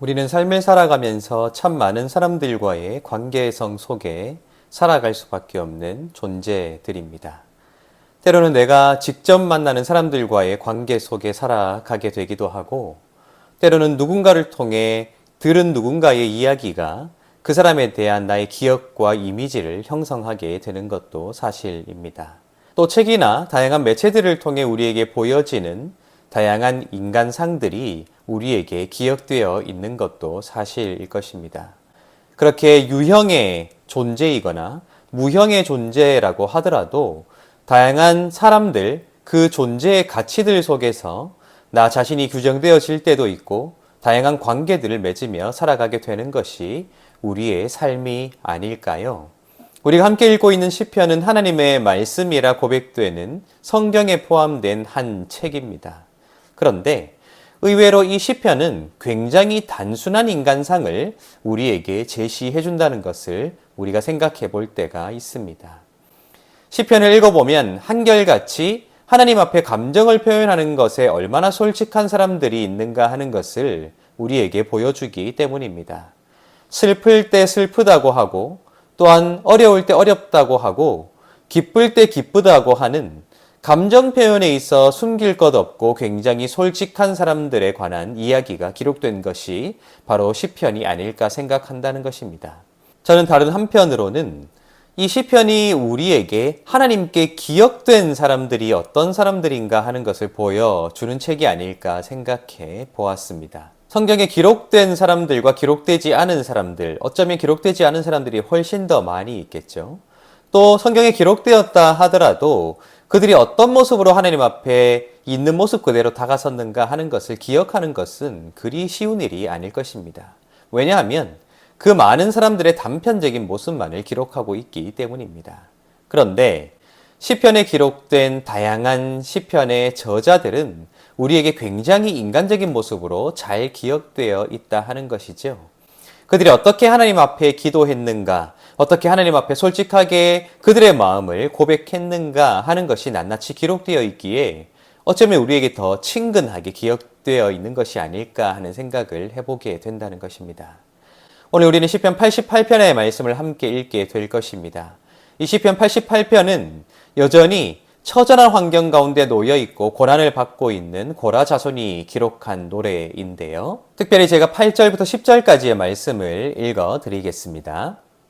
우리는 삶을 살아가면서 참 많은 사람들과의 관계성 속에 살아갈 수밖에 없는 존재들입니다. 때로는 내가 직접 만나는 사람들과의 관계 속에 살아가게 되기도 하고, 때로는 누군가를 통해 들은 누군가의 이야기가 그 사람에 대한 나의 기억과 이미지를 형성하게 되는 것도 사실입니다. 또 책이나 다양한 매체들을 통해 우리에게 보여지는 다양한 인간상들이 우리에게 기억되어 있는 것도 사실일 것입니다. 그렇게 유형의 존재이거나 무형의 존재라고 하더라도 다양한 사람들, 그 존재의 가치들 속에서 나 자신이 규정되어질 때도 있고 다양한 관계들을 맺으며 살아가게 되는 것이 우리의 삶이 아닐까요? 우리가 함께 읽고 있는 시편은 하나님의 말씀이라 고백되는 성경에 포함된 한 책입니다. 그런데 의외로 이 시편은 굉장히 단순한 인간상을 우리에게 제시해 준다는 것을 우리가 생각해 볼 때가 있습니다. 시편을 읽어보면 한결같이 하나님 앞에 감정을 표현하는 것에 얼마나 솔직한 사람들이 있는가 하는 것을 우리에게 보여주기 때문입니다. 슬플 때 슬프다고 하고 또한 어려울 때 어렵다고 하고 기쁠 때 기쁘다고 하는 감정 표현에 있어 숨길 것 없고 굉장히 솔직한 사람들에 관한 이야기가 기록된 것이 바로 시편이 아닐까 생각한다는 것입니다. 저는 다른 한편으로는 이 시편이 우리에게 하나님께 기억된 사람들이 어떤 사람들인가 하는 것을 보여주는 책이 아닐까 생각해 보았습니다. 성경에 기록된 사람들과 기록되지 않은 사람들, 어쩌면 기록되지 않은 사람들이 훨씬 더 많이 있겠죠. 또 성경에 기록되었다 하더라도 그들이 어떤 모습으로 하나님 앞에 있는 모습 그대로 다가섰는가 하는 것을 기억하는 것은 그리 쉬운 일이 아닐 것입니다. 왜냐하면 그 많은 사람들의 단편적인 모습만을 기록하고 있기 때문입니다. 그런데 시편에 기록된 다양한 시편의 저자들은 우리에게 굉장히 인간적인 모습으로 잘 기억되어 있다 하는 것이죠. 그들이 어떻게 하나님 앞에 기도했는가, 어떻게 하나님 앞에 솔직하게 그들의 마음을 고백했는가 하는 것이 낱낱이 기록되어 있기에 어쩌면 우리에게 더 친근하게 기억되어 있는 것이 아닐까 하는 생각을 해보게 된다는 것입니다. 오늘 우리는 시편 88편의 말씀을 함께 읽게 될 것입니다. 이 시편 88편은 여전히 처절한 환경 가운데 놓여 있고 고난을 받고 있는 고라 자손이 기록한 노래인데요. 특별히 제가 8절부터 10절까지의 말씀을 읽어 드리겠습니다.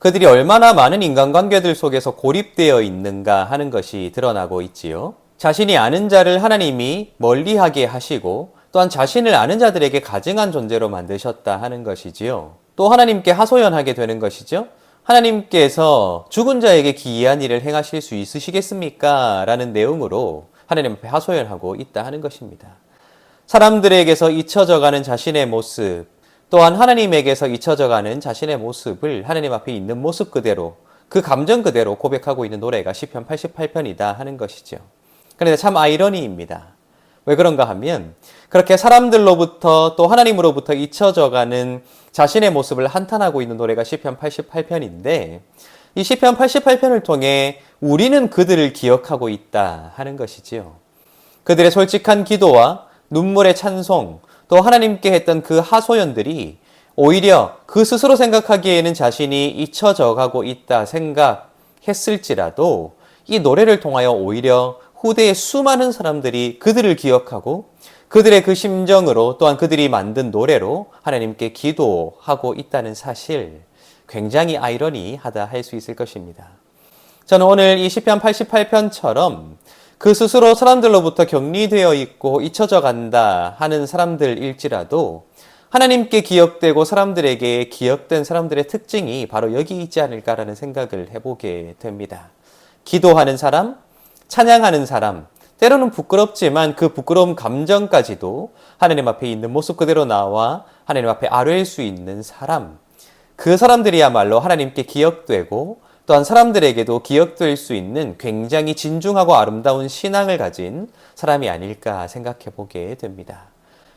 그들이 얼마나 많은 인간관계들 속에서 고립되어 있는가 하는 것이 드러나고 있지요. 자신이 아는 자를 하나님이 멀리하게 하시고 또한 자신을 아는 자들에게 가증한 존재로 만드셨다 하는 것이지요. 또 하나님께 하소연하게 되는 것이죠. 하나님께서 죽은 자에게 기이한 일을 행하실 수 있으시겠습니까? 라는 내용으로 하나님 앞에 하소연하고 있다 하는 것입니다. 사람들에게서 잊혀져가는 자신의 모습, 또한 하나님에게서 잊혀져가는 자신의 모습을 하나님 앞에 있는 모습 그대로, 그 감정 그대로 고백하고 있는 노래가 시편 88편이다 하는 것이죠. 그런데 참 아이러니입니다. 왜 그런가 하면 그렇게 사람들로부터 또 하나님으로부터 잊혀져가는 자신의 모습을 한탄하고 있는 노래가 시편 88편인데 이 시편 88편을 통해 우리는 그들을 기억하고 있다 하는 것이지요. 그들의 솔직한 기도와 눈물의 찬송 또 하나님께 했던 그 하소연들이 오히려 그 스스로 생각하기에는 자신이 잊혀져 가고 있다 생각했을지라도 이 노래를 통하여 오히려 후대의 수많은 사람들이 그들을 기억하고 그들의 그 심정으로 또한 그들이 만든 노래로 하나님께 기도하고 있다는 사실 굉장히 아이러니하다 할 수 있을 것입니다. 저는 오늘 이 시편 88편처럼 그 스스로 사람들로부터 격리되어 있고 잊혀져 간다 하는 사람들일지라도 하나님께 기억되고 사람들에게 기억된 사람들의 특징이 바로 여기 있지 않을까라는 생각을 해보게 됩니다. 기도하는 사람, 찬양하는 사람, 때로는 부끄럽지만 그 부끄러운 감정까지도 하나님 앞에 있는 모습 그대로 나와 하나님 앞에 아뢰일 수 있는 사람, 그 사람들이야말로 하나님께 기억되고 또한 사람들에게도 기억될 수 있는 굉장히 진중하고 아름다운 신앙을 가진 사람이 아닐까 생각해 보게 됩니다.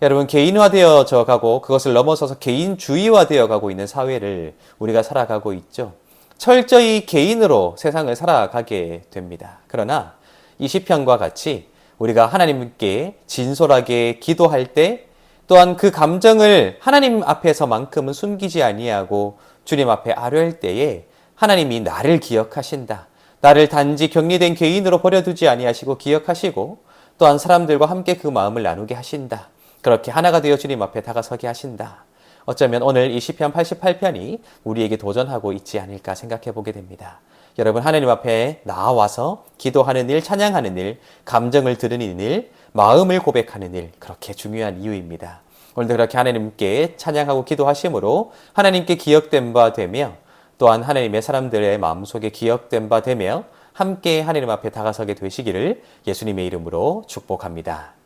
여러분 개인화되어져 가고 그것을 넘어서서 개인주의화되어 가고 있는 사회를 우리가 살아가고 있죠. 철저히 개인으로 세상을 살아가게 됩니다. 그러나 이 시편과 같이 우리가 하나님께 진솔하게 기도할 때 또한 그 감정을 하나님 앞에서만큼은 숨기지 아니하고 주님 앞에 아뢰할 때에 하나님이 나를 기억하신다. 나를 단지 격리된 개인으로 버려두지 아니하시고 기억하시고 또한 사람들과 함께 그 마음을 나누게 하신다. 그렇게 하나가 되어 주님 앞에 다가서게 하신다. 어쩌면 오늘 이 시편 88편이 우리에게 도전하고 있지 않을까 생각해 보게 됩니다. 여러분 하나님 앞에 나와서 기도하는 일, 찬양하는 일, 감정을 드러내는 일, 마음을 고백하는 일 그렇게 중요한 이유입니다. 오늘도 그렇게 하나님께 찬양하고 기도하심으로 하나님께 기억된 바 되며 또한 하나님의 사람들의 마음속에 기억된 바 되며 함께 하나님 앞에 다가서게 되시기를 예수님의 이름으로 축복합니다.